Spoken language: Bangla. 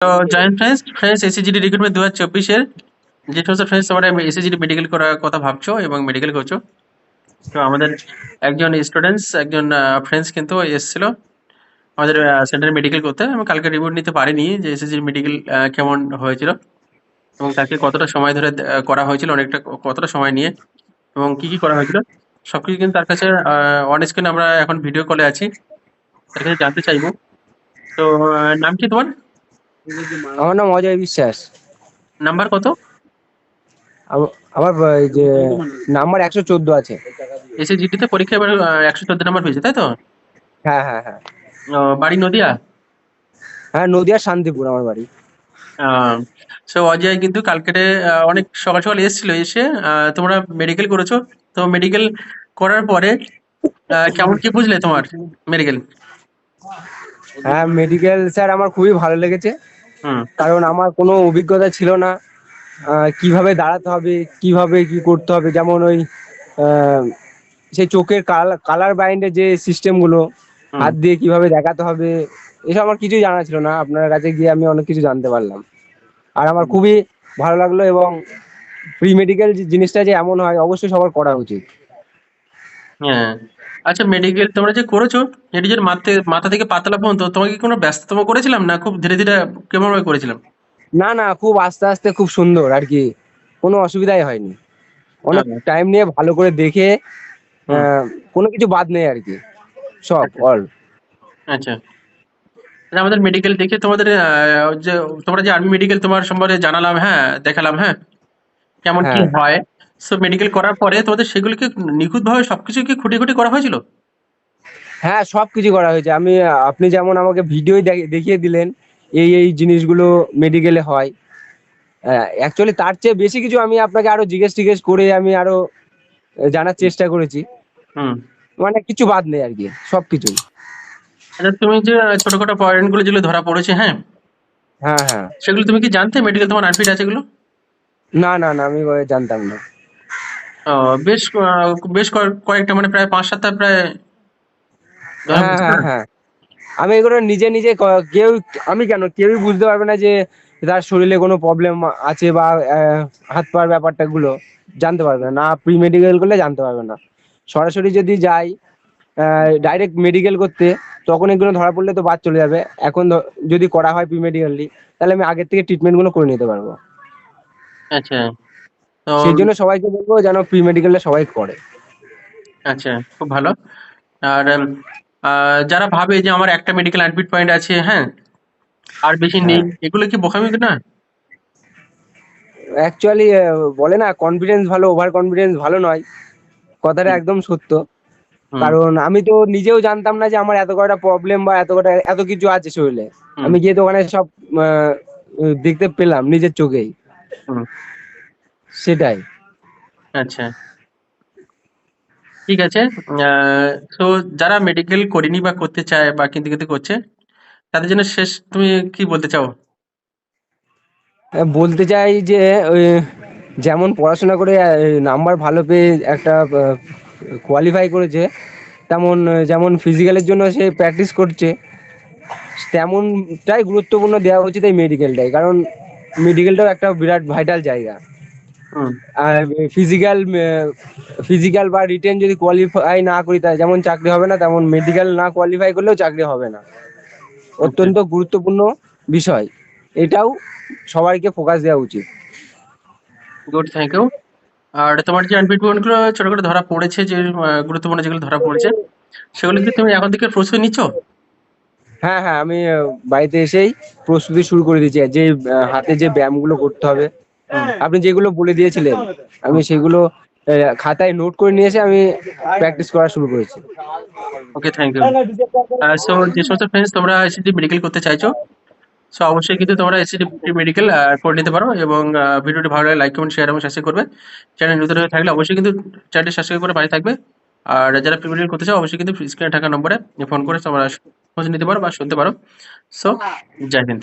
তো join friends friends ACGD recruitment দু হাজার চব্বিশের যে সমস্ত ফ্রেন্ডস মেডিকেল করার কথা ভাবছ এবং মেডিকেল করছ। তো আমাদের একজন স্টুডেন্টস একজন ফ্রেন্ডস কিন্তু এসেছিল আমাদের মেডিকেল করতে আমি কালকে নিতে পারিনি যে মেডিকেল কেমন হয়েছিল এবং তাকে কতটা সময় ধরে করা হয়েছিল, অনেকটা কতটা সময় নিয়ে এবং কি কি করা হয়েছিল, সবকিছু কিন্তু তার কাছে আমরা এখন ভিডিও কলে আছি। তার কাছে জানতে চাইব। তো নাম কি তোমার? আমার নাম অজয় বিশ্বাস। নাম্বার কত? আমার যে নাম্বার একশো চোদ্দ আছে। এসএসজিটি তে পরীক্ষা এবার একশো চোদ্দ নাম্বার হয়েছে তাই তো? হ্যাঁ হ্যাঁ হ্যাঁ। বাড়ি নদিয়া? হ্যাঁ নদিয়া শান্তিপুর আমার বাড়ি। সো অজয় কিন্তু কালকেটে অনেক সকাল সকাল এসেছিল এসে তোমরা মেডিকেল করেছ। তো মেডিকেল করার পরে কেমন কি বুঝলে তোমার মেডিকেল হ্যাঁ মেডিকেল স্যার আমার খুবই ভালো লেগেছে। কারণ আমার কোনো অভিজ্ঞতা ছিল না কীভাবে দাঁড়াতে হবে কীভাবে কি করতে হবে যেমন ওই সেই চোখের কালার বাইন্ডের যে সিস্টেমগুলো হুম। হাত দিয়ে কীভাবে দেখাতে হবে এসব আমার কিছুই জানা ছিল না আপনার কাছে গিয়ে আমি অনেক কিছু জানতে পারলাম। আর আমার খুবই ভালো লাগল এবং প্রি মেডিকেল জিনিসটা যে এমন হয় অবশ্যই সবার করা উচিত। হ্যাঁ। আচ্ছা মেডিকেল তোমরা যে করেছ যে মাথা মাথা থেকে পাতলা পর্যন্ত তোমাকে কি কোনো ব্যস্ততম করেছিলাম না খুব ধীরে ধীরে কেমন ভাবে করেছিলাম? না না খুব আস্তে আস্তে খুব সুন্দর আর কি কোনো অসুবিধাই হয়নি। অনেক হ্যাঁ। টাইম নিয়ে ভালো করে দেখে কোনো কিছু বাদ নেই আর কি সব অল আচ্ছা। আচ্ছা, আমাদের মেডিকেল দেখে তোমাদের যে তোমরা যে আর্মি মেডিকেল তোমার সম্পর্কে জানালাম হ্যাঁ দেখালাম হ্যাঁ কেমন কি হ্যাঁ। সো মেডিকেল করার পরে তোমাদের সেগুলিকে নিখুঁত ভাবে সবকিছু কি খুঁটি খুঁটি করা হয়েছিল? হ্যাঁ সব কিছু করা হয়েছে। আমি আপনি যেমন আমাকে ভিডিও দেখিয়ে দিলেন এই এই জিনিসগুলো মেডিকেলে হয়। অ্যাকচুয়ালি তার চেয়ে বেশি কিছু আমি আপনাকে আরও জিজ্ঞেস টিজ্ঞেস করে আমি আরও জানার চেষ্টা করেছি। হুম। মানে কিছু বাদ নেই আর কি সব কিছুই আচ্ছা তুমি যে ছোটখাটো পয়েন্টগুলো যেগুলো ধরা পড়েছে হ্যাঁ? হ্যাঁ হ্যাঁ। সেগুলো তুমি কি জানতে? মেডিকেল তোমার আনফিট আছে এগুলো? না না না আমি জানতাম না। ও, বেশ বেশ কয়েক- কয়েকটা মানে প্রায় পাঁচ সাতটা প্রায় হ্যাঁ হ্যাঁ হ্যাঁ। আমি এগুলো নিজে নিজে কেউ আমি কেন কেউই বুঝতে পারবে না যে তার শরীরে কোনো প্রবলেম আছে বা হাত পার ব্যাপারটা গুলো জানতে পারবে না। প্রি মেডিকেল করলে জানতে পারবে না। সরাসরি যদি যাই ডাইরেক্ট মেডিকেল করতে তখন এগুলো ধরা পড়লে তো বাদ চলে যাবে। এখন যদি করা হয় প্রি মেডিকেলি তাহলে আমি আগের থেকে ট্রিটমেন্টগুলো করে নিতে পারব। আচ্ছা। সেই জন্য সবাইকে বলব যেন প্রি মেডিকেলটা সবাই করে। আচ্ছা খুব ভালো। আর যারা ভাবে যে আমার একটা মেডিকেল অ্যাডমিট পয়েন্ট আছে হ্যাঁ আর বেশি নেই হ্যাঁ। এগুলো কি বোকামি না অ্যাকচুয়ালি বলে না কনফিডেন্স ভালো ওভার কনফিডেন্স ভালো নয়। কথাটা একদম সত্য। কারণ আমি তো নিজেও জানতাম না যে আমার এত কয়টা প্রবলেম বা এত কয়টা এত কিছু আছে শরীরে। আমি গিয়ে তো ওখানে সব দেখতে পেলাম নিজের চোখেই। সেটাই। আচ্ছা। ঠিক আছে। তো যারা মেডিকেল করেনি বা করতে চায় বা কিন্তু কিন্তু করছে তাদের জন্য শেষ তুমি কি বলতে চাও? বলতে চাই যে যেমন পড়াশোনা করে নাম্বার ভালো পেয়ে একটা কোয়ালিফাই করেছে তেমন যেমন ফিজিক্যালের জন্য সে প্র্যাকটিস করছে তেমনটাই গুরুত্বপূর্ণ দেওয়া উচিত এই মেডিকেলটাই কারণ মেডিকেলটাও একটা বিরাট ভাইটাল জায়গা। আর ফিজিক্যাল ফিজিক্যাল বা রিটেন যদি কোয়ালিফাই না করি তাই যেমন চাকরি হবে না তেমন মেডিকেল না কোয়ালিফাই করলেও চাকরি হবে না। অত্যন্ত গুরুত্বপূর্ণ বিষয়। এটাও সবাইকে ফোকাস দেওয়া উচিত। গুড থ্যাংক ইউ আর তোমার যে আনফিট পয়েন্টগুলো ছোট করে ধরা পড়েছে যে গুরুত্বপূর্ণ যেগুলো ধরা পড়েছে সেগুলো কি তুমি এখন থেকে প্রস্তুতি নিচ্ছ? হ্যাঁ হ্যাঁ আমি বাড়িতে এসেই প্রস্তুতি শুরু করে দিয়েছি। যে হাতে যে ব্যায়ামগুলো করতে হবে আপনি যেগুলো বলে দিয়েছিলেন আমি সেগুলো খাতায় নোট করে নিয়ে এসে আমি প্র্যাকটিস করা শুরু করেছি। ওকে থ্যাংক ইউ সো যে সমস্ত ফ্রেন্ডস তোমরা এসিডি মেডিকেল করতে চাইছো? সো অবশ্যই কিন্তু তোমরা এসিডি মেডিকেল করে নিতে পারো এবং ভিডিওটি ভালো লাগলে লাইক কমেন্ট শেয়ার এবং সাবস্ক্রাইব করবে। চ্যানেল নতুন হয়ে থাকলে অবশ্যই কিন্তু চ্যানেলটি সাবস্ক্রাইব করে পাশে থাকবে। আর যারা প্রি মেডিকেল করতে চাও অবশ্যই কিন্তু স্ক্রিনে থাকা নম্বরে ফোন করে তোমরা খোঁজ নিতে পারো বা শুনতে পারো। সো জয় হিন্দ।